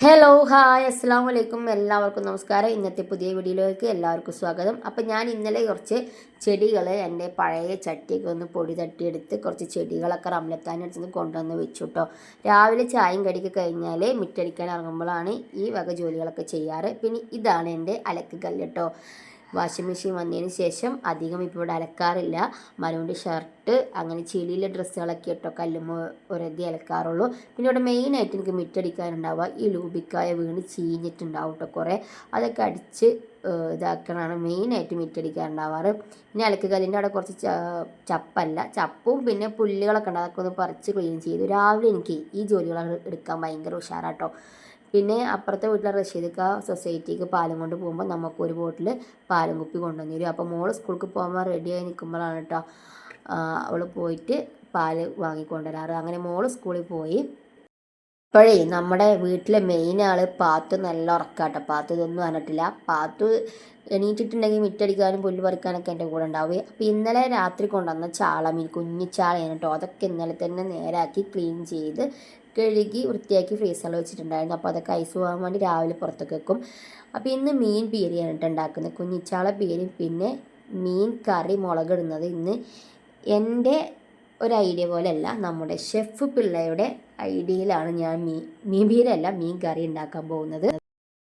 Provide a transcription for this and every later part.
Hello hi അസ്സാം വലൈക്കും എല്ലാവർക്കും നമസ്കാരം. ഇന്നത്തെ പുതിയ വീഡിയോയിലേക്ക് എല്ലാവർക്കും സ്വാഗതം. അപ്പം ഞാൻ ഇന്നലെ കുറച്ച് ചെടികൾ എന്റെ പഴയ ചട്ടിയൊക്കെ ഒന്ന് പൊടി തട്ടിയെടുത്ത് കുറച്ച് ചെടികളൊക്കെ റംലത്താനടുത്ത് കൊണ്ടുവന്ന് വെച്ചു കേട്ടോ രാവിലെ ചായയും കടിക്ക് കഴിഞ്ഞാൽ മിറ്റടിക്കാൻ ഇറങ്ങുമ്പോഴാണ് ഈ വക ജോലികളൊക്കെ ചെയ്യാറ്. പിന്നെ ഇതാണ് എന്റെ അലക്ക് കല്ല് കേട്ടോ വാഷിംഗ് മെഷീൻ വന്നതിന് ശേഷം അധികം ഇപ്പോൾ ഇവിടെ അലക്കാറില്ല. മരുവിന്റെ ഷർട്ട് അങ്ങനെ ചെളിയിലെ ഡ്രസ്സുകളൊക്കെ ഇട്ടോ കല്ലുമ്പോൾ ഒരതി അലക്കാറുള്ളൂ. പിന്നെ ഇവിടെ മെയിനായിട്ട് എനിക്ക് മിറ്റടിക്കാനുണ്ടാവുക ഈ ലൂബിക്കായ വീണ് ചീഞ്ഞിട്ടുണ്ടാവും കേട്ടോ കുറേ. അതൊക്കെ അടിച്ച് ഇതാക്കണതാണ് മെയിനായിട്ട് മിറ്റടിക്കാറുണ്ടാവാറ് പിന്നെ അലക്ക് കല്ലിന്റെ അവിടെ കുറച്ച് ചപ്പല്ല. ചപ്പും പിന്നെ പുല്ലുകളൊക്കെ ഉണ്ട്. അതൊക്കെ ഒന്ന് പറിച്ച് ക്ലീൻ ചെയ്തു. രാവിലെ എനിക്ക് ഈ ജോലികളൊക്കെ എടുക്കാൻ ഭയങ്കര ഉഷാറാട്ടോ. പിന്നെ അപ്പുറത്തെ വീട്ടിലെ റഷീദക്ക സൊസൈറ്റിക്ക് പാലും കൊണ്ട് പോകുമ്പോൾ നമുക്ക് ഒരു ബോട്ടിൽ പാലും കുപ്പി കൊണ്ടുവന്നു തരും. അപ്പോൾ മോൾ സ്കൂൾക്ക് പോകുമ്പോൾ റെഡിയായി നിൽക്കുമ്പോഴാണ് കേട്ടോ അവൾ പോയിട്ട് പാൽ വാങ്ങിക്കൊണ്ടുവരാറ്. അങ്ങനെ മോൾ സ്കൂളിൽ പോയി. ഇപ്പോഴേ നമ്മുടെ വീട്ടിലെ മെയിൻ ആൾ പാത്തു നല്ല ഉറക്കാട്ടോ. പാത്തു ഇതൊന്നും പറഞ്ഞിട്ടില്ല. പാത്തു എണീറ്റിട്ടുണ്ടെങ്കിൽ മിറ്റടിക്കാനും പുല്ല് പറിക്കാനൊക്കെ എന്റെ കൂടെ ഉണ്ടാവുക അപ്പോൾ ഇന്നലെ രാത്രി കൊണ്ടുവന്ന ചാളമീൻ കുഞ്ഞു കുഞ്ഞിച്ചാളയാണ് കേട്ടോ. അതൊക്കെ ഇന്നലെ തന്നെ നേരാക്കി ക്ലീൻ ചെയ്ത് കഴുകി വൃത്തിയാക്കി ഫ്രീസറിൽ വെച്ചിട്ടുണ്ടായിരുന്നു. അപ്പോൾ അതൊക്കെ ഐസ് പോകാൻ വേണ്ടി രാവിലെ പുറത്തേക്ക് വെക്കും. അപ്പോൾ ഇന്ന് മീൻ പീരിയാണ് കേട്ടോ ഉണ്ടാക്കുന്നത്. കുഞ്ഞിച്ചാള പീരിയും പിന്നെ മീൻ കറി മുളകിടുന്നത് ഇന്ന് എന്റെ ഒരു ഐഡിയ പോലെയല്ല നമ്മുടെ ഷെഫ് പിള്ളയുടെ ഐഡിയയിലാണ് ഞാൻ മീൻ മീൻ പീരല്ല മീൻ കറി ഉണ്ടാക്കാൻ പോകുന്നത്.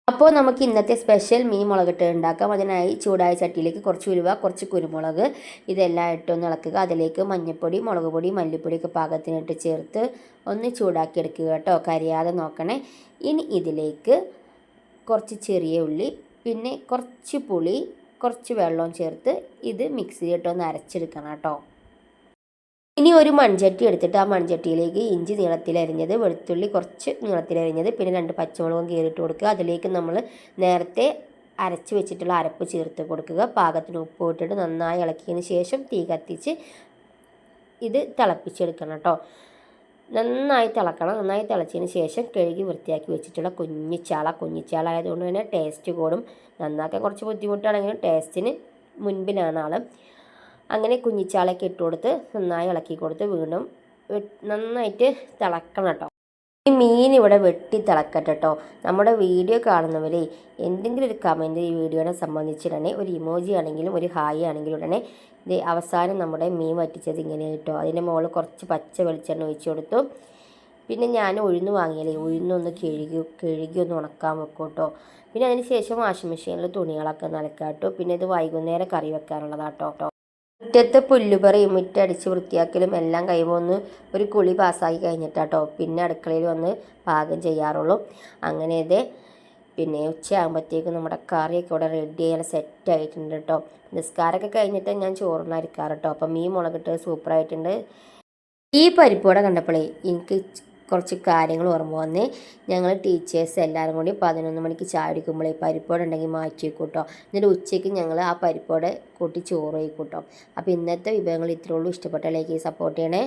അപ്പോൾ നമുക്ക് ഇന്നത്തെ സ്പെഷ്യൽ മീൻ മുളകിട്ട് ഉണ്ടാക്കാം. അതിനായി ചൂടായ ചട്ടിയിലേക്ക് കുറച്ച് ഉലുവ കുറച്ച് കുരുമുളക് ഇതെല്ലാം ഇട്ടൊന്ന് ഇളക്കുക. അതിലേക്ക് മഞ്ഞൾപ്പൊടി മുളക് പൊടി മല്ലിപ്പൊടിയൊക്കെ പാകത്തിനിട്ട് ചേർത്ത് ഒന്ന് ചൂടാക്കി എടുക്കുക കേട്ടോ. കരിയാതെ നോക്കണേ. ഇനി ഇതിലേക്ക് കുറച്ച് ചെറിയ ഉള്ളി പിന്നെ കുറച്ച് പുളി കുറച്ച് വെള്ളവും ചേർത്ത് ഇത് മിക്സിയിലിട്ടൊന്ന് അരച്ചെടുക്കണം കേട്ടോ. ഇനി ഒരു മൺചട്ടി എടുത്തിട്ട് ആ മൺചട്ടിയിലേക്ക് ഇഞ്ചി നീളത്തിലരിഞ്ഞത് വെളുത്തുള്ളി കുറച്ച് നീളത്തിലരിഞ്ഞത് പിന്നെ രണ്ട് പച്ചമുളകും കീറിയിട്ട് കൊടുക്കുക. അതിലേക്ക് നമ്മൾ നേരത്തെ അരച്ച് വെച്ചിട്ടുള്ള അരപ്പ് ചേർത്ത് കൊടുക്കുക. പാകത്തിന് ഉപ്പ് ഇട്ടിട്ട് നന്നായി ഇളക്കിയതിന് ശേഷം തീ കത്തിച്ച് ഇത് തിളപ്പിച്ചെടുക്കണം കേട്ടോ. നന്നായി തിളക്കണം. നന്നായി തിളച്ചതിന് ശേഷം കഴുകി വൃത്തിയാക്കി വെച്ചിട്ടുള്ള കുഞ്ഞിച്ചാള കുഞ്ഞിച്ചാള ആയതുകൊണ്ട് തന്നെ ടേസ്റ്റ് കൂടും. നന്നാക്കാൻ കുറച്ച് ബുദ്ധിമുട്ടാണെങ്കിലും ടേസ്റ്റിന് മുൻപിലാണ് ആൾ അങ്ങനെ കുഞ്ഞിച്ചാളൊക്കെ ഇട്ട് കൊടുത്ത് നന്നായി ഇളക്കി കൊടുത്ത് വീണ്ടും നന്നായിട്ട് തിളക്കണം കേട്ടോ. ഈ മീൻ ഇവിടെ വെട്ടി തിളക്കട്ടെ കേട്ടോ. നമ്മുടെ വീഡിയോ കാണുന്നവരെ എന്തെങ്കിലും ഒരു കമന്റ് ഈ വീഡിയോനെ സംബന്ധിച്ചിട്ടുണ്ടെങ്കിൽ ഒരു ഇമോജി ആണെങ്കിലും ഒരു ഹായ് ആണെങ്കിലും ഉടനെ ഇത് അവസാനം നമ്മുടെ മീൻ വറ്റിച്ചത് ഇങ്ങനെ കേട്ടോ. അതിന്റെ മുകളിൽ കുറച്ച് പച്ച വെളിച്ചെണ്ണ ഒഴിച്ചു കൊടുത്തു. പിന്നെ ഞാൻ ഉഴുന്ന് വാങ്ങിയാലേ ഉഴുന്നൊന്ന് കിഴുകി കിഴുകി ഒന്ന് ഉണക്കാൻ വെക്കും കേട്ടോ. പിന്നെ അതിന് ശേഷം വാഷിംഗ് മെഷീനിൽ തുണികളൊക്കെ നനക്കാട്ടോ പിന്നെ ഇത് വൈകുന്നേരം കറി വെക്കാനുള്ളതാട്ടോ. മുറ്റത്ത് പുല്ലുപറിയും മുറ്റടിച്ച് വൃത്തിയാക്കലും എല്ലാം ഒന്ന് ഒരു കുളി പാസ്സാക്കി കഴിഞ്ഞിട്ടാട്ടോ. പിന്നെ അടുക്കളയിൽ വന്ന് പാകം ചെയ്യാറുള്ളൂ. അങ്ങനെ ഇത് പിന്നെ ഉച്ചയാകുമ്പോഴത്തേക്കും നമ്മുടെ കറിയൊക്കെ ഇവിടെ റെഡി ചെയ്യാൻ സെറ്റ് ആയിട്ടുണ്ട് കേട്ടോ നിസ്കാരമൊക്കെ കഴിഞ്ഞിട്ട് ഞാൻ ചോറിനരിക്കാറ് കേട്ടോ അപ്പം മീൻ മുളകിട്ട് സൂപ്പറായിട്ടുണ്ട് ഈ പരിപ്പോടെ കണ്ടപ്പോഴേ എനിക്ക് കുറച്ച് കാര്യങ്ങൾ ഓർമ്മ വന്ന് ഞങ്ങൾ ടീച്ചേഴ്സ് എല്ലാവരും കൂടി പതിനൊന്ന് മണിക്ക് ചായ ഈ പരിപ്പോട് ഉണ്ടെങ്കിൽ മാറ്റി വെക്കൂട്ടോ കേട്ടോ എന്നിട്ട് ഉച്ചയ്ക്ക് ഞങ്ങൾ ആ പരിപ്പോടെ കൂട്ടി ചോറ് വയ്ക്കൂട്ടോ കേട്ടോ അപ്പോൾ ഇന്നത്തെ വിഭവങ്ങൾ ഇത്രയുള്ളൂ ഇഷ്ടപ്പെട്ട ലൈക്ക് സപ്പോർട്ട് ചെയ്യണേ.